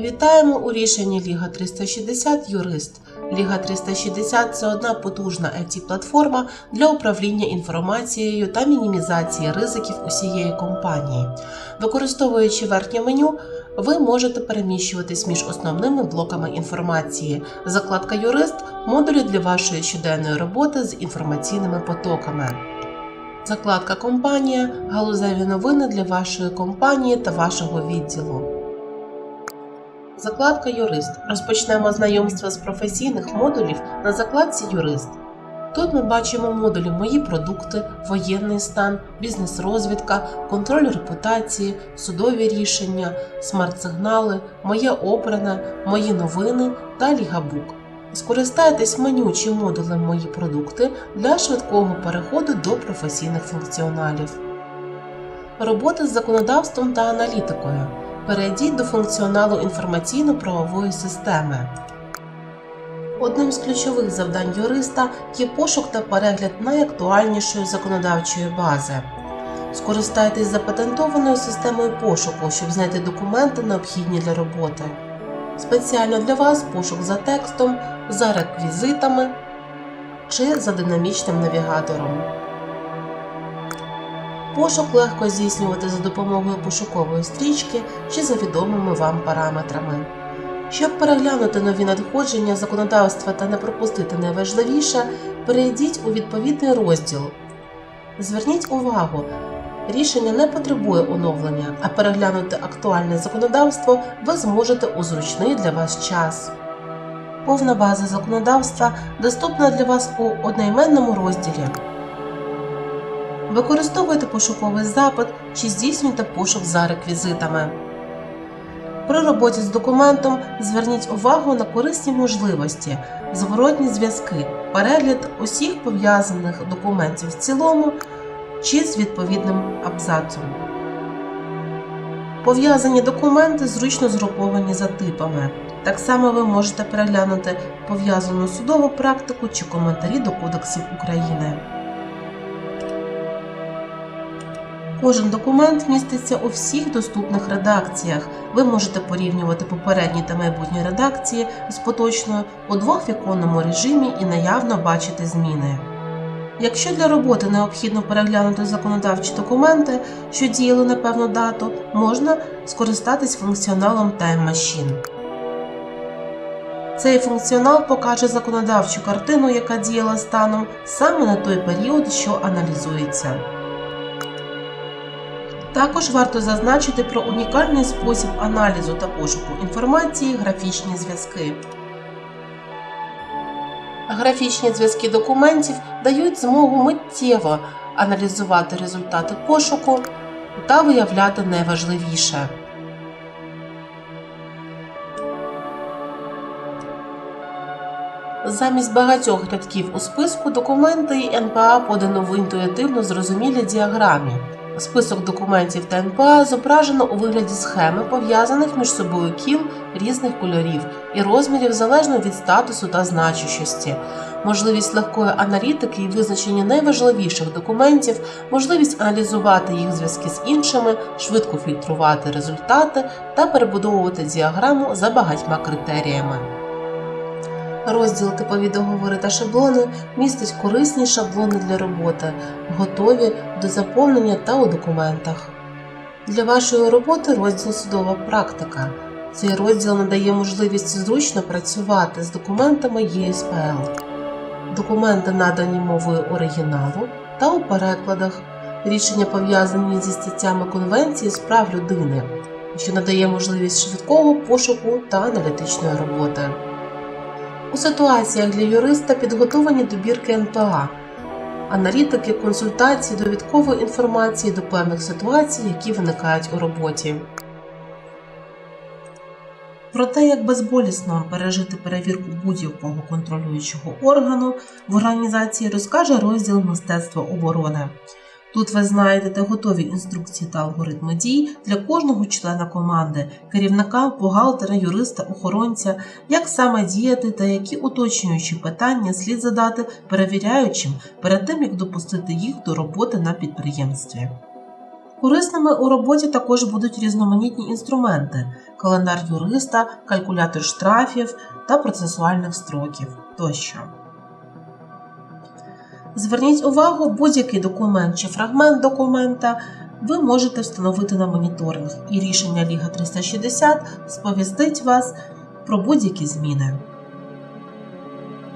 Вітаємо у рішенні Ліга 360 Юрист. Ліга 360 це одна потужна it платформа для управління інформацією та мінімізації ризиків усієї компанії. Використовуючи верхнє меню, ви можете переміщуватись між основними блоками інформації. Закладка Юрист модулі для вашої щоденної роботи з інформаційними потоками. Закладка Компанія галузеві новини для вашої компанії та вашого відділу. Закладка Юрист. Розпочнемо знайомство з професійних модулів на закладці Юрист. Тут ми бачимо модулі Мої продукти, воєнний стан, бізнес-розвідка, контроль репутації, судові рішення, смарт-сигнали, Моє обране, Мої новини та Лігабук. Скористайтесь меню чи модулем Мої продукти для швидкого переходу до професійних функціоналів. Робота з законодавством та аналітикою. Перейдіть до функціоналу інформаційно-правової системи. Одним з ключових завдань юриста є пошук та перегляд найактуальнішої законодавчої бази. Скористайтесь запатентованою системою пошуку, щоб знайти документи, необхідні для роботи. Спеціально для вас пошук за текстом, за реквізитами чи за динамічним навігатором. Пошук легко здійснювати за допомогою пошукової стрічки чи за відомими вам параметрами. Щоб переглянути нові надходження законодавства та не пропустити найважливіше, перейдіть у відповідний розділ. Зверніть увагу, рішення не потребує оновлення, а переглянути актуальне законодавство ви зможете у зручний для вас час. Повна база законодавства доступна для вас у одноіменному розділі. Використовуйте пошуковий запит чи здійснюйте пошук за реквізитами. При роботі з документом зверніть увагу на корисні можливості, зворотні зв'язки, перегляд усіх пов'язаних документів в цілому чи з відповідним абзацом. Пов'язані документи зручно згруповані за типами. Так само ви можете переглянути пов'язану судову практику чи коментарі до Кодексів України. Кожен документ міститься у всіх доступних редакціях. Ви можете порівнювати попередні та майбутні редакції з поточною у двохвіконному режимі і наявно бачити зміни. Якщо для роботи необхідно переглянути законодавчі документи, що діяли на певну дату, можна скористатись функціоналом Time Machine. Цей функціонал покаже законодавчу картину, яка діяла станом саме на той період, що аналізується. Також варто зазначити про унікальний спосіб аналізу та пошуку інформації графічні зв'язки. Графічні зв'язки документів дають змогу миттєво аналізувати результати пошуку та виявляти найважливіше. Замість багатьох рядків у списку документи НПА подано в інтуїтивно зрозумілій діаграмі. Список документів та НПА зображено у вигляді схеми, пов'язаних між собою кіл різних кольорів і розмірів залежно від статусу та значущості, можливість легкої аналітики і визначення найважливіших документів, можливість аналізувати їх зв'язки з іншими, швидко фільтрувати результати та перебудовувати діаграму за багатьма критеріями. Розділ типові договори та шаблони містить корисні шаблони для роботи, готові до заповнення та у документах. Для вашої роботи розділ судова практика. Цей розділ надає можливість зручно працювати з документами ЄСПЛ. Документи надані мовою оригіналу та у перекладах, рішення пов'язані зі статтями Конвенції з прав людини, що надає можливість швидкого пошуку та аналітичної роботи. У ситуаціях для юриста підготовані добірки НПА, аналітики, консультації, довідкової інформації до певних ситуацій, які виникають у роботі. Про те, як безболісно пережити перевірку будь-якого контролюючого органу в організації розкаже розділ мистецтва оборони. Тут ви знайдете готові інструкції та алгоритми дій для кожного члена команди, керівника, бухгалтера, юриста, охоронця, як саме діяти та які уточнюючі питання слід задати перевіряючим перед тим, як допустити їх до роботи на підприємстві. Корисними у роботі також будуть різноманітні інструменти: календар юриста, калькулятор штрафів та процесуальних строків тощо. Зверніть увагу, будь-який документ чи фрагмент документа ви можете встановити на моніторинг, і рішення Ліга 360 сповістить вас про будь-які зміни.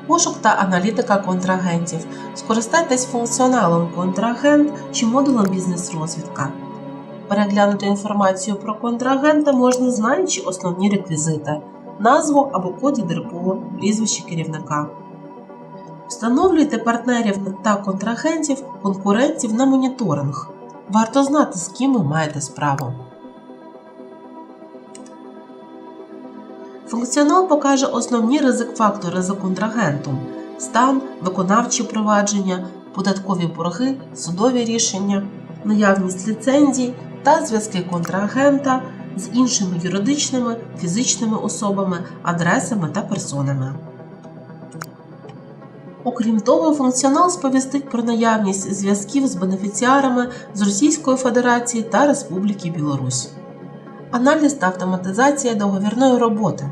Пошук та аналітика контрагентів. Скористайтесь функціоналом контрагент чи модулем бізнес-розвідка. Переглянути інформацію про контрагента можна, знаючи основні реквізити, назву або код ЄДРПО, прізвище керівника. Встановлюйте партнерів та контрагентів, конкурентів на моніторинг. Варто знати, з ким ви маєте справу. Функціонал покаже основні ризик-фактори за контрагентом: стан, виконавчі провадження, податкові борги, судові рішення, наявність ліцензій та зв'язки контрагента з іншими юридичними, фізичними особами, адресами та персонами. Окрім того, функціонал сповістить про наявність зв'язків з бенефіціарами з Російської Федерації та Республіки Білорусь. Аналіз та автоматизація договірної роботи.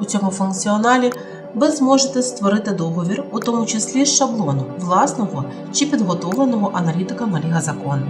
У цьому функціоналі ви зможете створити договір, у тому числі з шаблону власного чи підготовленого аналітиками Ліга Закон.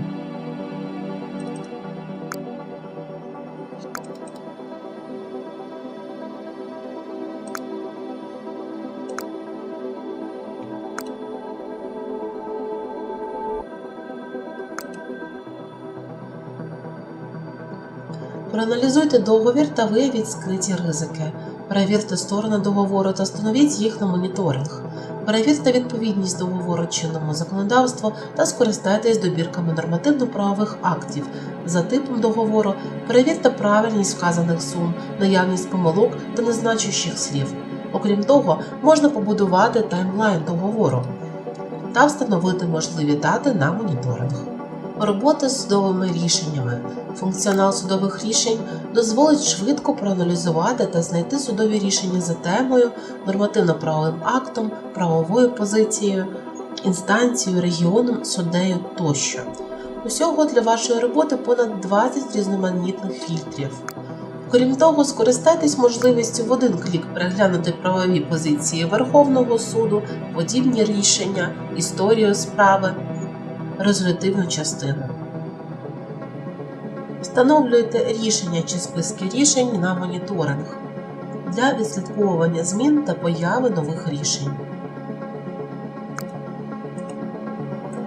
Проаналізуйте договір та виявіть скриті ризики. Перевірте сторони договору та встановіть їх на моніторинг. Перевірте відповідність договору чинному законодавству та скористайтесь добірками нормативно-правових актів за типом договору, перевірте правильність вказаних сум, наявність помилок та незначущих слів. Окрім того, можна побудувати таймлайн договору та встановити можливі дати на моніторинг. Робота з судовими рішеннями. Функціонал судових рішень дозволить швидко проаналізувати та знайти судові рішення за темою, нормативно-правовим актом, правовою позицією, інстанцією, регіоном, суддею тощо. Усього для вашої роботи понад 20 різноманітних фільтрів. Крім того, скористайтесь можливістю в один клік переглянути правові позиції Верховного суду, подібні рішення, історію справи, резолютивну частину. Встановлюйте рішення чи списки рішень на моніторинг для відслідковування змін та появи нових рішень.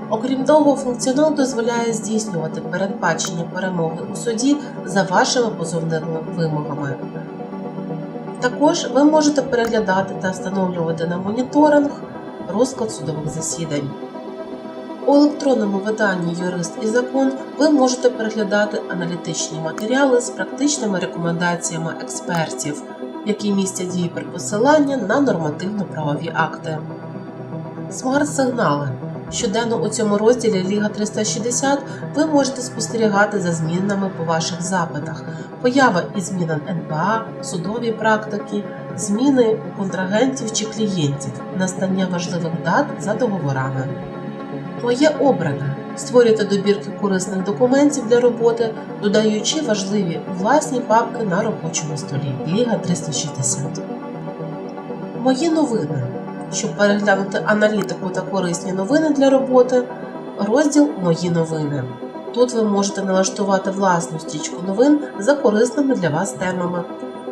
Окрім того, функціонал дозволяє здійснювати передбачення перемоги у суді за вашими позовними вимогами. Також ви можете переглядати та встановлювати на моніторинг розклад судових засідань. У електронному виданні Юрист і закон ви можете переглядати аналітичні матеріали з практичними рекомендаціями експертів, які містять гіперпосилання на нормативно-правові акти. Смарт-сигнали. Щоденно у цьому розділі Ліга 360 ви можете спостерігати за змінами по ваших запитах, поява і зміна НПА, судові практики, зміни контрагентів чи клієнтів, настання важливих дат за договорами. Твоє обране. Створюйте добірки корисних документів для роботи, додаючи важливі власні папки на робочому столі. Ліга 360. Мої новини. Щоб переглянути аналітику та корисні новини для роботи, розділ Мої новини. Тут ви можете налаштувати власну стічку новин за корисними для вас темами.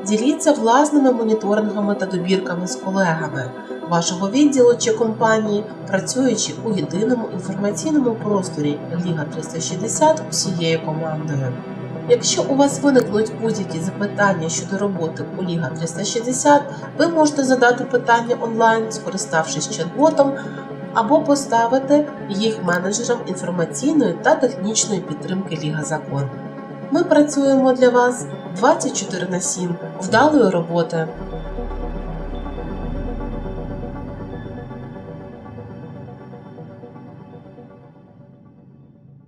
Діліться власними моніторингами та добірками з колегами вашого відділу чи компанії, працюючи у єдиному інформаційному просторі Ліга 360 усією командою. Якщо у вас виникнуть будь-які запитання щодо роботи у Ліга 360, ви можете задати питання онлайн, скориставшись чат-ботом, або поставити їх менеджерам інформаційної та технічної підтримки Ліга Закон. Ми працюємо для вас 24 на 7 вдалої роботи.